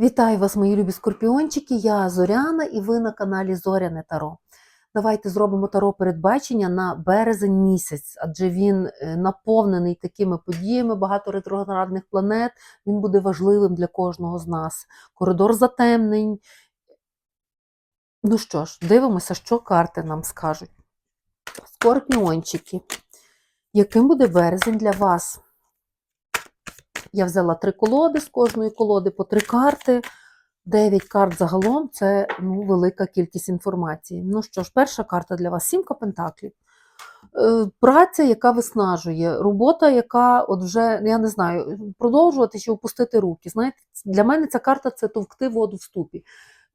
Вітаю вас, мої любі скорпіончики. Я Зоряна і ви на каналі Зоряне Таро. Давайте зробимо таро передбачення на березень місяць, адже він е, наповнений такими подіями, багато ретроградних планет. Він буде важливим для кожного з нас. Коридор затемнень. Ну що ж, дивимося, що карти нам скажуть. Скорпіончики. Яким буде березень для вас? Я взяла три колоди з кожної колоди по три карти. Дев'ять карт загалом це ну, велика кількість інформації. Ну що ж, перша карта для вас сімка пентаклів. Е, Праця, яка виснажує, робота, яка от вже, я не знаю, продовжувати чи опустити руки. Знаєте, для мене ця карта це товкти воду в ступі.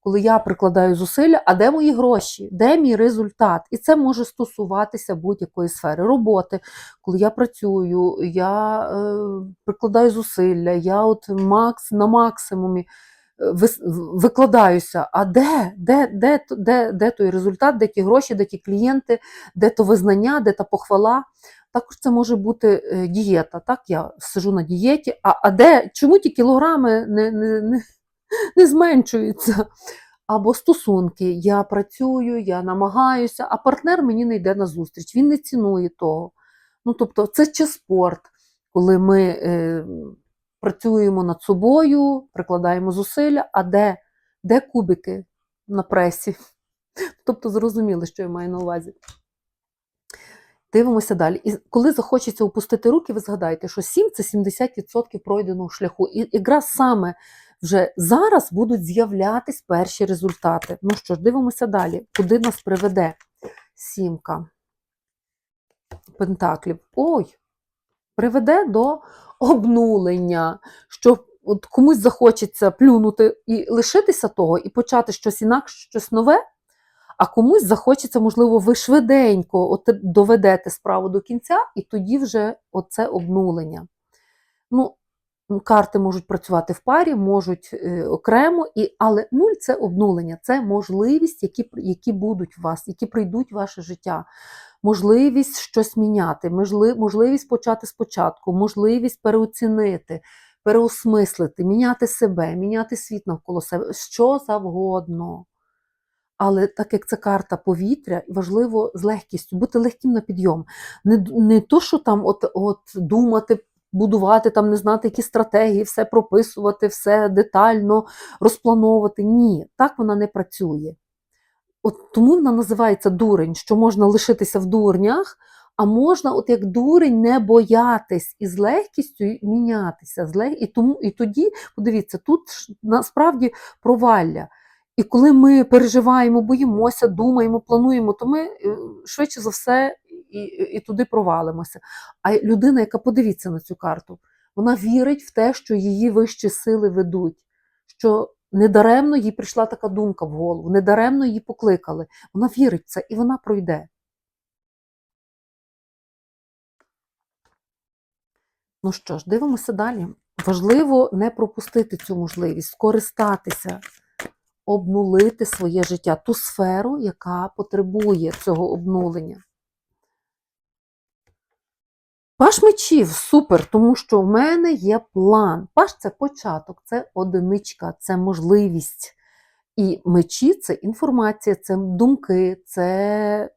Коли я прикладаю зусилля, а де мої гроші, де мій результат? І це може стосуватися будь-якої сфери роботи. Коли я працюю, я е, прикладаю зусилля, я от макс, на максимумі е, викладаюся. А де? Де, де, т- де, де той результат, де ті гроші, де ті клієнти, де то визнання, де та похвала? Також це може бути е, дієта. Так, я сижу на дієті, а, а де, чому ті кілограми не, не, не, не зменшуються? Або стосунки. Я працюю, я намагаюся, а партнер мені не йде на зустріч, він не цінує того. Ну, тобто, це чи спорт, коли ми е, працюємо над собою, прикладаємо зусилля, а де, де кубики на пресі? Тобто, зрозуміли, що я маю на увазі. Дивимося далі. І коли захочеться опустити руки, ви згадайте, що 7 це 70% пройденого шляху. І якраз саме вже зараз будуть з'являтись перші результати. Ну що ж, дивимося далі. Куди нас приведе сімка пентаклів? Ой, приведе до обнулення, що от комусь захочеться плюнути і лишитися того, і почати щось інакше, щось нове. А комусь захочеться, можливо, ви швиденько от доведете справу до кінця, і тоді вже оце обнулення. Ну, карти можуть працювати в парі, можуть е, окремо, і, але нуль це обнулення, це можливість, які, які будуть у вас, які прийдуть в ваше життя. Можливість щось міняти, можливість почати спочатку, можливість переоцінити, переосмислити, міняти себе, міняти світ навколо себе, що завгодно. Але так як це карта повітря, важливо з легкістю, бути легким на підйом. Не, не то, що там от, от думати, будувати, там не знати, які стратегії, все прописувати, все детально розплановувати. Ні, так вона не працює. От тому вона називається дурень, що можна лишитися в дурнях, а можна, от як дурень, не боятись і з легкістю мінятися. З лег... і, тому, і тоді, подивіться, тут насправді провалля. І коли ми переживаємо, боїмося, думаємо, плануємо, то ми е, швидше за все і, і туди провалимося. А людина, яка подивіться на цю карту, вона вірить в те, що її вищі сили ведуть, що недаремно їй прийшла така думка в голову, недаремно її покликали. Вона вірить в це і вона пройде. Ну що ж, дивимося далі. Важливо не пропустити цю можливість, скористатися обнулити своє життя, ту сферу, яка потребує цього обнулення. Паш мечів супер, тому що в мене є план. Паш це початок, це одиничка, це можливість. І мечі це інформація, це думки, це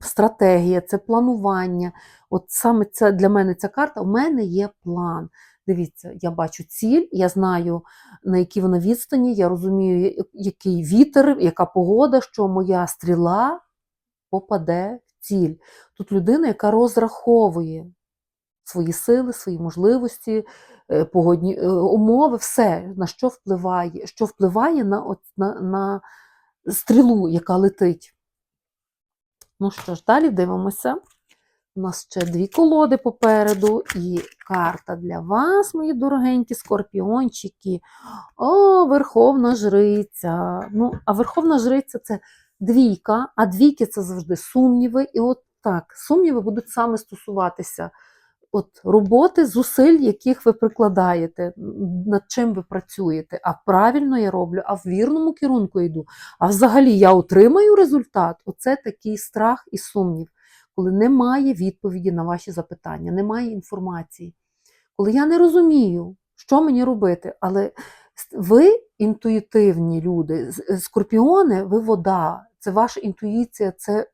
стратегія, це планування. От саме це для мене ця карта. У мене є план. Дивіться, я бачу ціль, я знаю, на якій вона відстані, я розумію, який вітер, яка погода, що моя стріла попаде в ціль. Тут людина, яка розраховує свої сили, свої можливості, е, погодні е, умови, все, на що впливає, що впливає на, на, на стрілу, яка летить. Ну що ж, далі дивимося. У нас ще дві колоди попереду, і карта для вас, мої дорогенькі скорпіончики. О, Верховна Жриця. Ну, а Верховна Жриця це двійка, а двійки це завжди сумніви. І от так, сумніви будуть саме стосуватися от, роботи, зусиль, яких ви прикладаєте, над чим ви працюєте. А правильно я роблю, а в вірному керунку йду. А взагалі я отримаю результат. Оце такий страх і сумнів коли немає відповіді на ваші запитання, немає інформації, коли я не розумію, що мені робити, але ви інтуїтивні люди. Е, Скорпіони, ви вода, це ваша інтуїція, це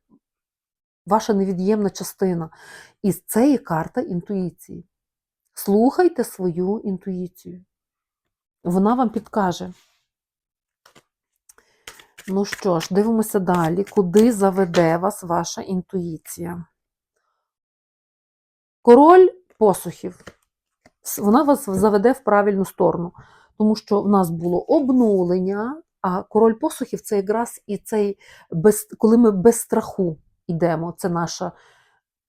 ваша невід'ємна частина. І це є карта інтуїції. Слухайте свою інтуїцію. Вона вам підкаже. Ну що ж, дивимося далі, куди заведе вас ваша інтуїція. Король посухів. Вона вас заведе в правильну сторону, тому що в нас було обнулення, а король посухів це якраз і цей, без, коли ми без страху йдемо. Це наша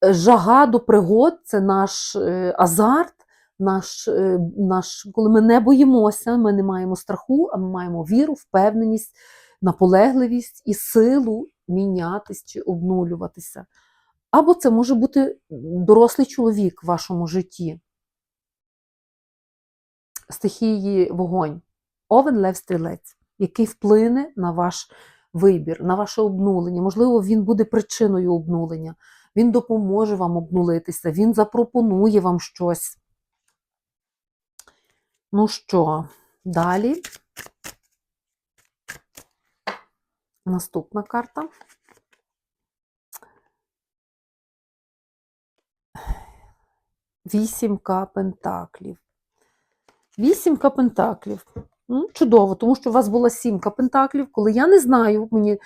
е, жага до пригод, це наш е, азарт, наш, е, наш, коли ми не боїмося, ми не маємо страху, а ми маємо віру, впевненість, наполегливість і силу мінятись чи обнулюватися. Або це може бути дорослий чоловік в вашому житті. Стихії вогонь, овен лев стрілець, який вплине на ваш вибір, на ваше обнулення. Можливо, він буде причиною обнулення, він допоможе вам обнулитися, він запропонує вам щось. Ну що, далі. Наступна карта. Вісімка пентаклів. Вісімка пентаклів. Чудово, тому що у вас була сімка пентаклів. Коли я не знаю, мені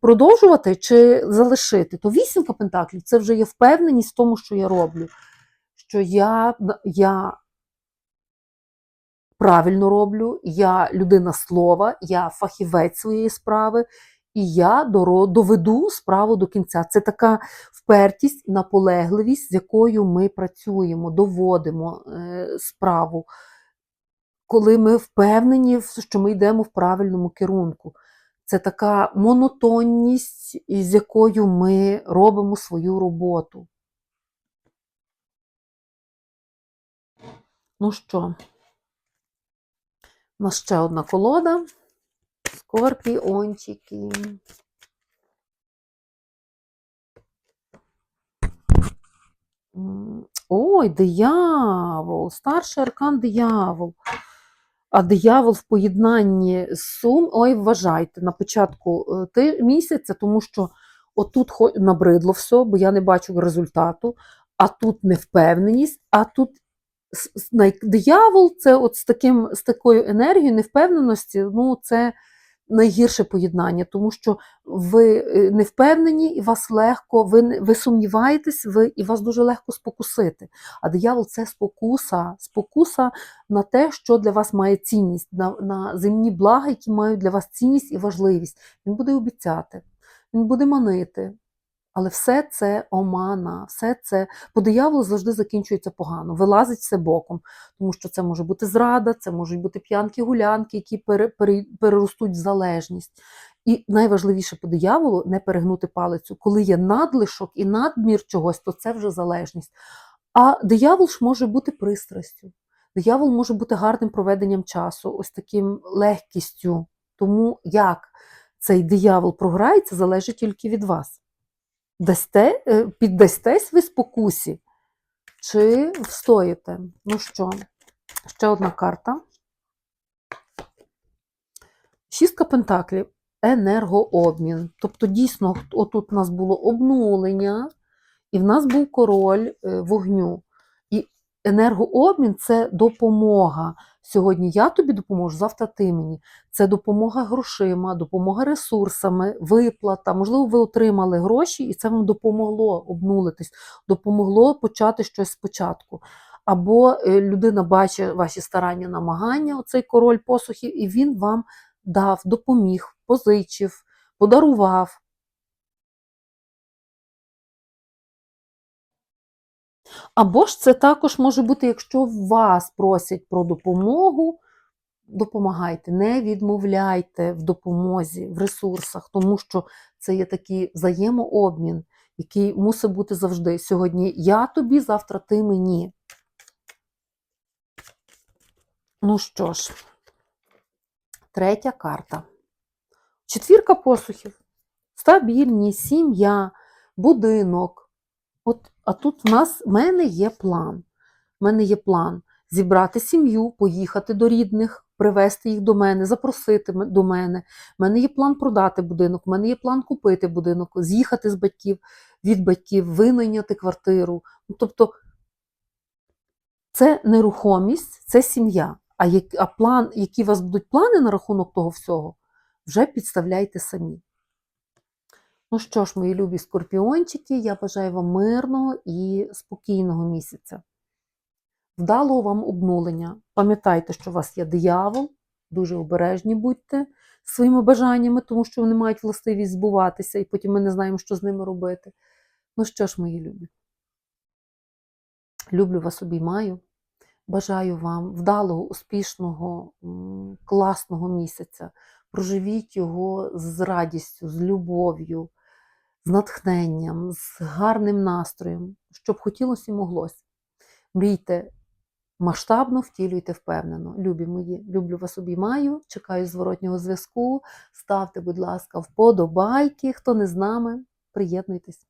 продовжувати чи залишити, то вісімка пентаклів це вже є впевненість в тому, що я роблю. Що я, я правильно роблю, я людина слова, я фахівець своєї справи, і я доведу справу до кінця. Це така впертість, наполегливість, з якою ми працюємо, доводимо е, справу, коли ми впевнені, що ми йдемо в правильному керунку. Це така монотонність, з якою ми робимо свою роботу. Ну що, у нас ще одна колода. Скорпіончики. Ой, диявол, старший аркан диявол. А диявол в поєднанні з сум. Ой, вважайте, на початку е, місяця, тому що отут набридло все, бо я не бачу результату, а тут невпевненість, а тут диявол це от з, таким, з такою енергією невпевненості, ну це найгірше поєднання, тому що ви е, не впевнені, і вас легко, ви, ви сумніваєтесь, ви, і вас дуже легко спокусити. А диявол це спокуса, спокуса на те, що для вас має цінність, на, на земні блага, які мають для вас цінність і важливість. Він буде обіцяти, він буде манити. Але все це омана, все це по дияволу завжди закінчується погано, вилазить все боком, тому що це може бути зрада, це можуть бути п'янки-гулянки, які пере, пере, переростуть в залежність. І найважливіше по дияволу не перегнути палицю. Коли є надлишок і надмір чогось, то це вже залежність. А диявол ж може бути пристрастю. Диявол може бути гарним проведенням часу, ось таким легкістю. Тому як цей диявол програється, залежить тільки від вас. Дасте, е, піддастесь ви спокусі, чи встоїте? Ну що, ще одна карта. Шістка пентаклів. Енергообмін. Тобто, дійсно, отут у нас було обнулення, і в нас був король е, вогню. Енергообмін це допомога. Сьогодні я тобі допоможу, завтра ти мені. Це допомога грошима, допомога ресурсами, виплата. Можливо, ви отримали гроші, і це вам допомогло обнулитись, допомогло почати щось спочатку. Або е, людина бачить ваші старання, намагання, оцей король посухів, і він вам дав, допоміг, позичив, подарував. Або ж це також може бути, якщо вас просять про допомогу, допомагайте, не відмовляйте в допомозі, в ресурсах, тому що це є такий взаємообмін, який мусить бути завжди. Сьогодні я тобі, завтра ти мені. Ну що ж, третя карта. Четвірка посухів. Стабільність, сім'я, будинок. От, а тут в нас в мене є план. В мене є план зібрати сім'ю, поїхати до рідних, привезти їх до мене, запросити до мене. У мене є план продати будинок, у мене є план купити будинок, з'їхати з батьків від батьків, винайняти квартиру. Ну, тобто це нерухомість, це сім'я. А, як, а план, які у вас будуть плани на рахунок того всього, вже підставляйте самі. Ну що ж, мої любі скорпіончики, я бажаю вам мирного і спокійного місяця. Вдалого вам обнулення. Пам'ятайте, що у вас є диявол, дуже обережні будьте своїми бажаннями, тому що вони мають властивість збуватися, і потім ми не знаємо, що з ними робити. Ну що ж, мої любі, люблю вас, обіймаю. Бажаю вам вдалого, успішного, класного місяця. Проживіть його з радістю, з любов'ю, з натхненням, з гарним настроєм, щоб хотілося і моглося. Мрійте масштабно, втілюйте впевнено. Любі мої, люблю вас, обіймаю, чекаю зворотнього зв'язку. Ставте, будь ласка, вподобайки. Хто не з нами, приєднуйтесь.